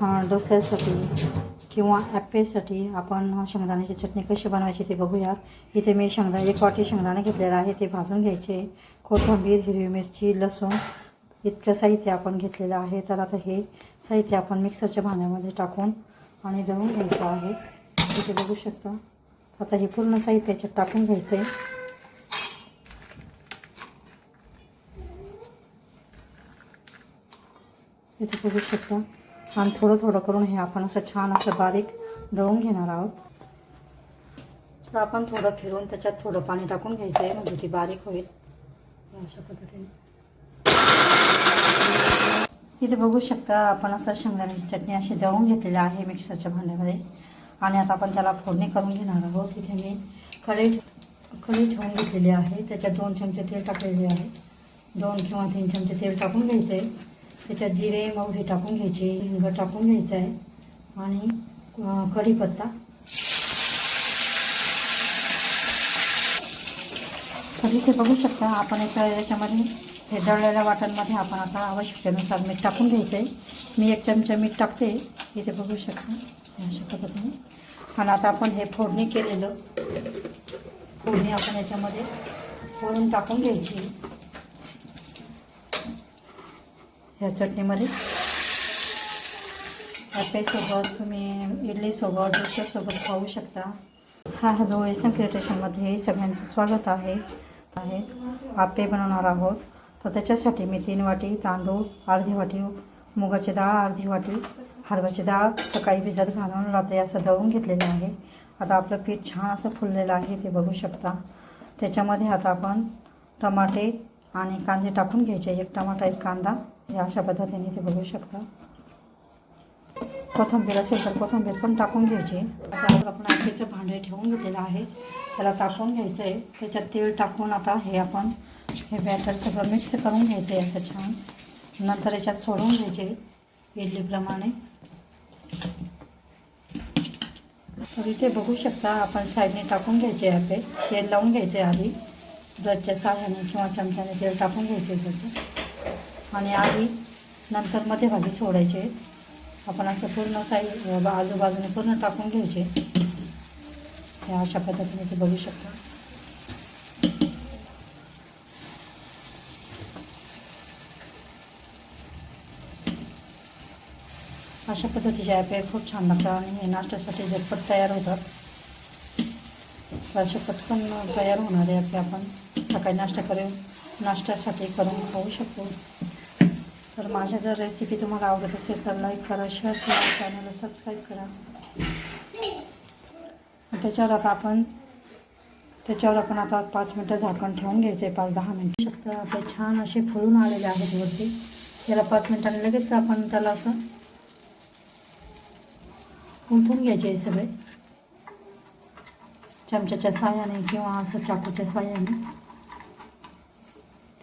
डोस्यासाठी किंवा ॲपेसाठी आपण शेंगदाण्याची चटणी कशी बनवायची ते बघूया. इथे मी शेंगदा एक वाटी शेंगदाणे घेतलेलं आहे ते भाजून घ्यायचे. कोथिंबीर हिरवी मिरची लसूण इतकं साहित्य आपण घेतलेलं आहे. तर आता हे साहित्य आपण मिक्सरच्या भांड्यामध्ये टाकून आणि दळून घ्यायचं आहे. इथे बघू शकता. आता हे पूर्ण साहित्य याच्यात टाकून घ्यायचं आहे इथे बघू शकता. आणि थोडं थोडं करून हे आपण असं छान असं बारीक दळून घेणार आहोत. तर आपण थोडं फिरून त्याच्यात थोडं पाणी टाकून घ्यायचं आहे म्हणजे ती बारीक होईल. अशा पद्धतीने. इथे बघू शकता आपण असं शेंगदाण्याची चटणी अशी दळून घेतलेली आहे मिक्सरच्या भांड्यामध्ये. आणि आता आपण त्याला फोडणी करून घेणार आहोत. इथे मी कढई कढई ठेवून घेतलेली आहे. त्याच्यात दोन चमचे तेल टाकलेले आहे. दोन किंवा तीन चमचे तेल टाकून घ्यायचं. आहे त्याच्यात जिरे मोहरी टाकून घ्यायचे हिंग टाकून घ्यायचं आहे आणि कढीपत्ता. तर इथे बघू शकता आपण एका याच्यामध्ये हे दळलेल्या वाटणमध्ये आपण आता आवश्यकतेनुसार मीठ टाकून घ्यायचं आहे मी एक चमचा मीठ टाकते. इथे बघू शकता हे अशा पद्धतीने. आणि आता आपण हे फोडणी केलेलं फोडणी आपण याच्यामध्ये फोडून टाकून घ्यायची. ह्या चटणीमध्ये. आपेसोबत तुम्ही इडलीसोबत डोश्यासोबत खाऊ शकता. हा हॅलो एसएम क्रिएटेशनमध्ये सगळ्यांचं स्वागत आहे. आहे. आपे बनवणार आहोत. तर त्याच्यासाठी मी तीन वाटी तांदूळ अर्धी वाटी मुगाची डाळ अर्धी वाटी हरभऱ्याची डाळ सकाळी भिजत घालून रात्री असं दळून घेतलेलं आहे. आता आपलं पीठ छान असं फुललेलं आहे ते बघू शकता. त्याच्यामध्ये आता आपण टमाटे आणि कांदे टाकून घ्यायचे. एक टमाटा एक कांदा. हे अशा पद्धतीने ते बघू शकता. कोथिंबीर असेल तर कोथिंबीर पण टाकून घ्यायची. आता आपण आखेचं भांडे ठेवून घेतलेलं आहे. त्याला टाकून घ्यायचं आहे त्याच्यात तेल टाकून आता हे आपण हे बॅटर सगळं मिक्स करून घ्यायचं आहे असं छान. नंतर याच्यात सोडून घ्यायचे इडलीप्रमाणे. तर इथे बघू शकता आपण साईडने टाकून घ्यायचे आपले. तेल लावून घ्यायचे आधी. दरच्या साह्याने किंवा चमच्याने तेल टाकून घ्यायचे त्याचं आणि आधी नंतर मध्यभागी सोडायचे. आपण असं पूर्ण साई आजूबाजूने पूर्ण टाकून घ्यायचे. हे अशा पद्धतीने ते बघू शकता. अशा पद्धतीचे ॲपे खूप छान लागतात आणि हे नाश्त्यासाठी झटपट तयार होतात. तर असे पटकन तयार होणारे ॲपे आपण सकाळी नाश्ता करून नाश्त्यासाठी करून खाऊ शकतो. तर माझ्या जर रेसिपी तुम्हाला आवडत असेल तर लाईक करा शेअर करा चॅनलला सबस्क्राईब करा. त्याच्यावर आता आपण त्याच्यावर आपण आता पाच मिनटं झाकण ठेवून घ्यायचं आहे पाच दहा मिनटं. शकतं आपले छान असे फुलून आलेले आहेत वरती. त्याला पाच मिनटांनी लगेच आपण त्याला असं उठून घ्यायचे सगळे. चमच्याच्या साह्याने किंवा असं चाकूच्या साह्याने.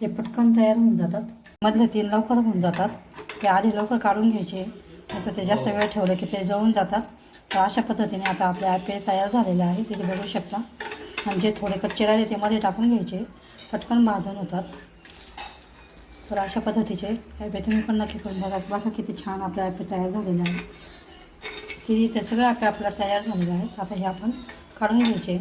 ते पटकन तयार होऊन जातात. मधले तीन लवकर होऊन जातात. ते आधी लवकर काढून घ्यायचे. नंतर ते जास्त वेळ ठेवलं की ते जळून जातात. तर अशा पद्धतीने आता आपले आपे तयार झालेले आहे. तिथे बघू शकता. म्हणजे थोडे कच्चे राहिले ते मध्ये टाकून घ्यायचे. पटकन भाजून होतात तर अशा पद्धतीचे ॲपे तुम्ही पण नक्की करून बघा. बघा किती छान आपले ॲपे तयार झालेले आहे. की ते सगळे ॲपे आपल्याला तयार झालेले आहेत आता हे आपण काढून घ्यायचे.